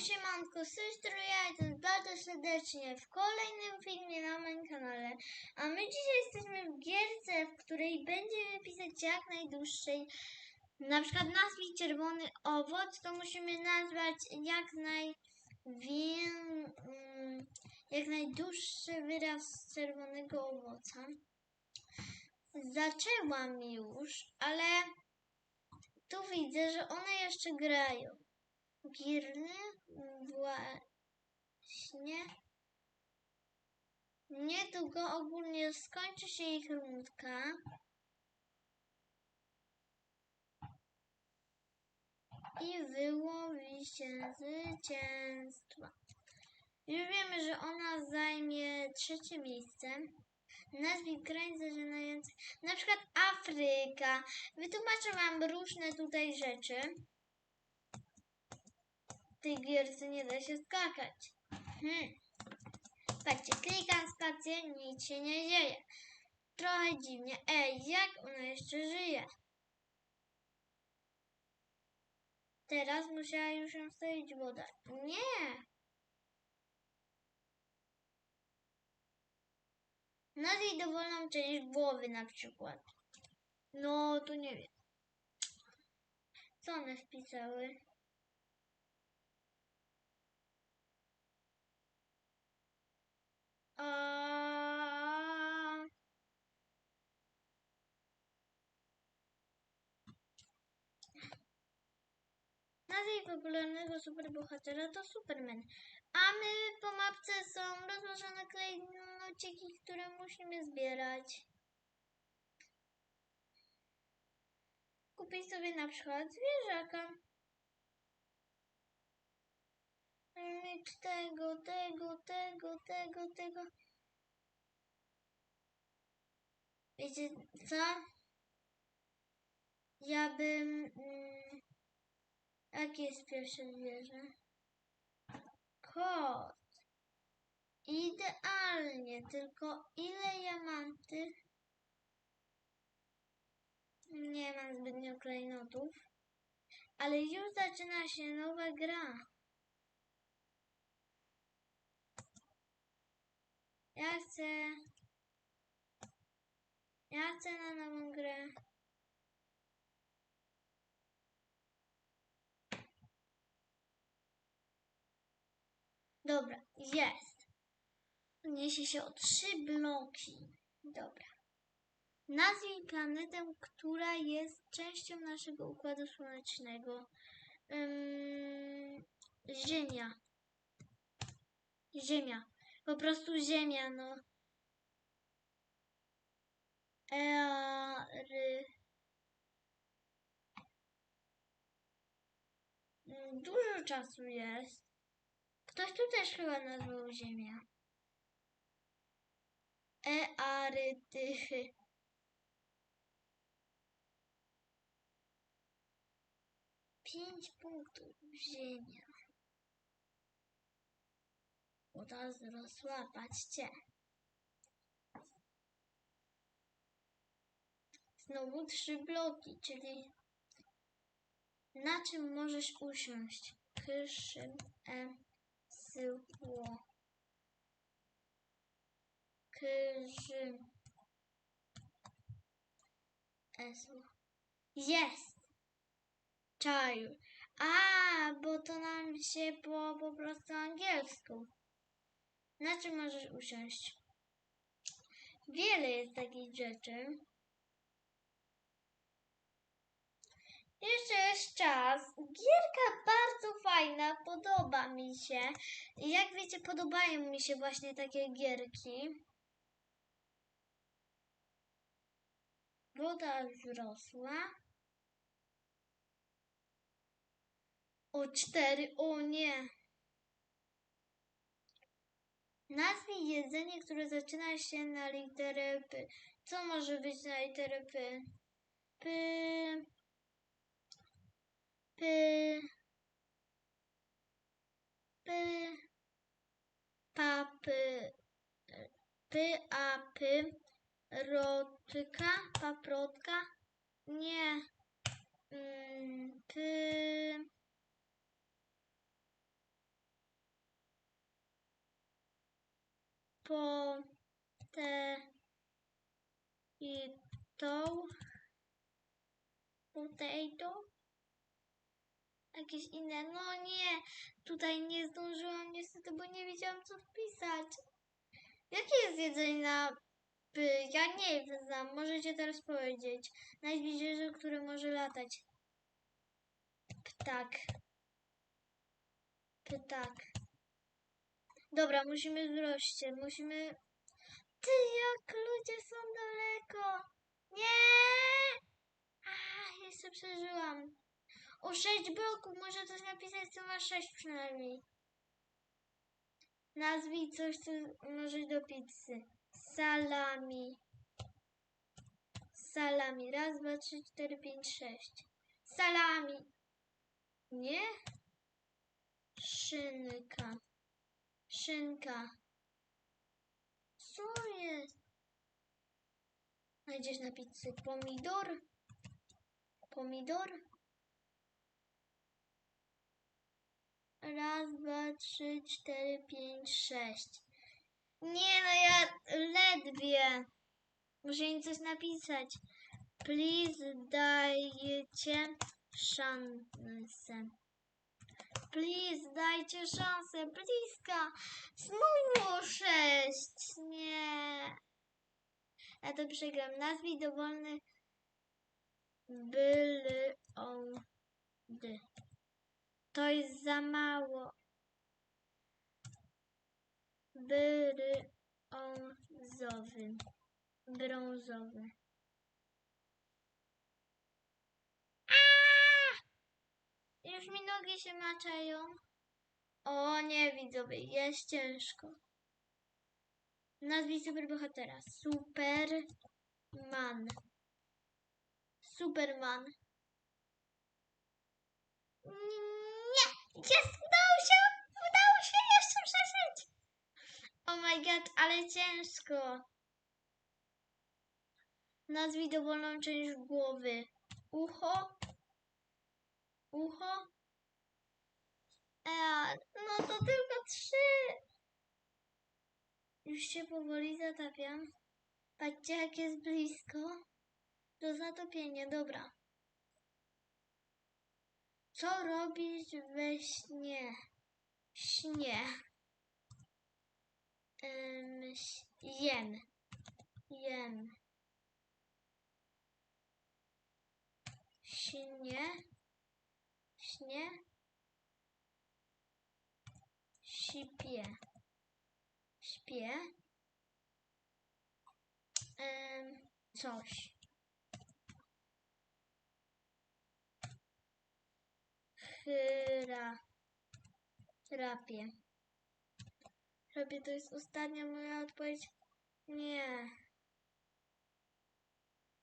siemanko, z tej strony ja bardzo serdecznie w kolejnym filmie na moim kanale. A my dzisiaj jesteśmy w gierce, w której będziemy pisać jak najdłuższej. Na przykład nazwij czerwony owoc, to musimy nazwać jak naj... Mm, jak najdłuższy wyraz czerwonego owoca. Zaczęłam już, ale tu widzę, że one jeszcze grają. Girny właśnie niedługo ogólnie skończy się ich rundka. I wyłowi się zwycięstwa. Już wiemy, że ona zajmie trzecie miejsce. Nazwij kraj zażynający. Na przykład Afryka. Wytłumaczę wam różne tutaj rzeczy. Tej gierce nie da się skakać. Hmm. Patrzcie, klikam spację, nic się nie dzieje. Trochę dziwnie. Ej, jak ona jeszcze żyje? Teraz musiała już ją stoić woda. Nie! Nazwij dowolną część głowy na przykład. No, to nie wiem. Co one wpisały? A... Nazwij popularnego superbohatera to Superman. A my po mapce są rozłożone klejnocieki, które musimy zbierać. Kupić sobie na przykład zwierzaka. Mieć tego, tego, tego, tego, tego. Wiecie co? Ja bym... Mm, jakie jest pierwsze zwierzę? Kot. Idealnie, tylko ile ja mam tych? Nie mam zbytnio klejnotów. Ale już zaczyna się nowa gra. Ja chcę... Ja chcę na nową grę. Dobra, jest. Niesie się o trzy bloki. Dobra. Nazwij planetę, która jest częścią naszego Układu Słonecznego. Ziemia. Ziemia. Po prostu Ziemia, no. Eary. Mm, Dużo czasu jest. Ktoś tu też chyba nazwał Ziemia. Earytychy. Pięć punktów Ziemia. Woda zrosła, patrzcie. Znowu trzy bloki, czyli na czym możesz usiąść? Krzym, e, syło. Krzym. Esło. Jest! Czaju. A, bo to nam się po, po prostu angielsku. Na czym możesz usiąść? Wiele jest takich rzeczy. Jeszcze jest czas. Gierka bardzo fajna, podoba mi się. Jak wiecie, podobają mi się właśnie takie gierki. Woda wzrosła. O cztery, o nie. Nazwij jedzenie, które zaczyna się na literę P. Co może być na literę P? P. P. P. Papy. P. A. P. Rotka. Paprotka. Nie. Mm, P. po te i tą potato jakieś inne, no nie tutaj nie zdążyłam niestety, bo nie wiedziałam co wpisać. Jakie jest jedzenie na P? ja nie znam, możecie teraz powiedzieć. Najbliższe, które może latać. Ptak. Ptak Dobra, musimy wzroście, musimy... Ty, jak ludzie są daleko! Nie! A, jeszcze przeżyłam. O, sześć bloków, może coś napisać, co ma sześć przynajmniej. Nazwij coś, co może do pizzy. Salami. Salami. Raz, dwa, trzy, cztery, pięć, sześć. Salami. Nie? Szynka. Szynka. Co jest? Znajdziesz na pizzy pomidor? Pomidor? Raz, dwa, trzy, cztery, pięć, sześć. Nie no, ja ledwie. Muszę im coś napisać. Please dajcie szansę. Please, dajcie szansę. Bliska. Znowu sześć. Nie. Ja to przegram. Nazwij dowolny byly on. To jest za mało. Byry brązowy. Brązowy. Już mi nogi się maczają. O nie, widzowie, jest ciężko. Nazwij superbohatera. Superman. Superman. Nie! Jest! Udało się! Udało się jeszcze przeżyć! Oh my god, ale ciężko. Nazwij dowolną część głowy. Ucho. Ucho. Ea, no to tylko trzy. Już się powoli zatapiam. Patrzcie, jak jest blisko. Do zatopienia, dobra. Co robić we śnie? Śnie. Ym, ś- jem. Jem. Śnie. Śnie. Śpię. Śpię. Ym, coś. Chyra. Terapię. Terapię to jest ostatnia moja odpowiedź. Nie.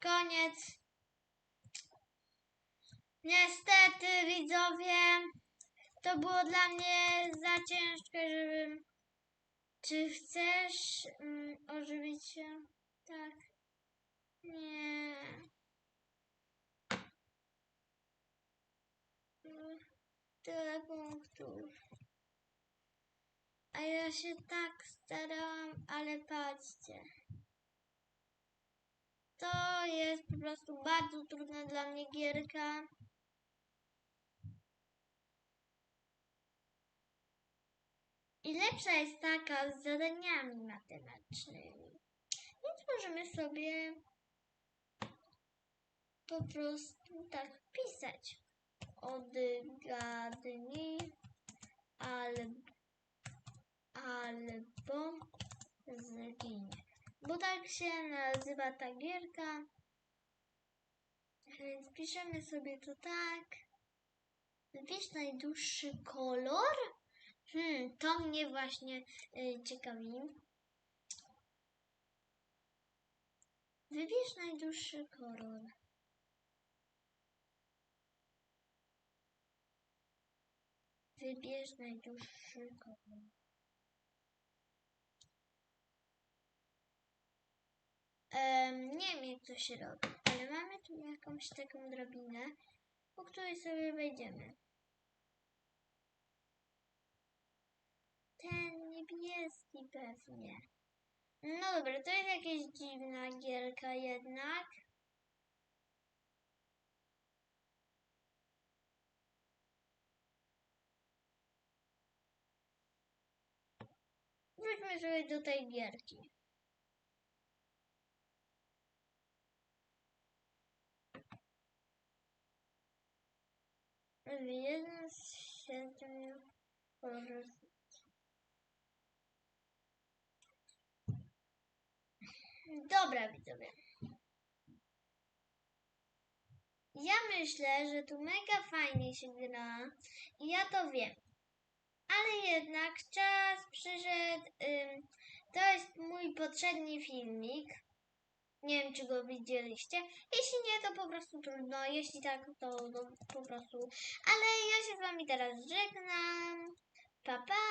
Koniec. Niestety, widzowie, to było dla mnie za ciężkie, żebym... Czy chcesz mm, ożywić się? Tak. Nie. Tyle punktów. A ja się tak starałam, ale patrzcie. To jest po prostu bardzo trudna dla mnie gierka. I lepsza jest taka z zadaniami matematycznymi. Więc możemy sobie po prostu tak pisać. Odgadnij albo, albo zginie. Bo tak się nazywa ta gierka. Więc piszemy sobie to tak. Wybierz najdłuższy kolor. Hmm, to mnie właśnie y, ciekawi. Wybierz najdłuższy kolor. Wybierz najdłuższy kolor. Em, nie wiem jak to się robi, ale mamy tu jakąś taką drabinę, po której sobie wejdziemy. Niebieski pewnie. No dobra, to jest jakaś dziwna gierka jednak. Wróćmy sobie do tej gierki. Jeden z siedmiu porozmawiać. Dobra, widzowie. Ja myślę, że tu mega fajnie się gra i ja to wiem. Ale jednak czas przyszedł. Ym, to jest mój poprzedni filmik. Nie wiem, czy go widzieliście. Jeśli nie, to po prostu trudno. Jeśli tak, to, to po prostu. Ale ja się z wami teraz żegnam. Pa, pa.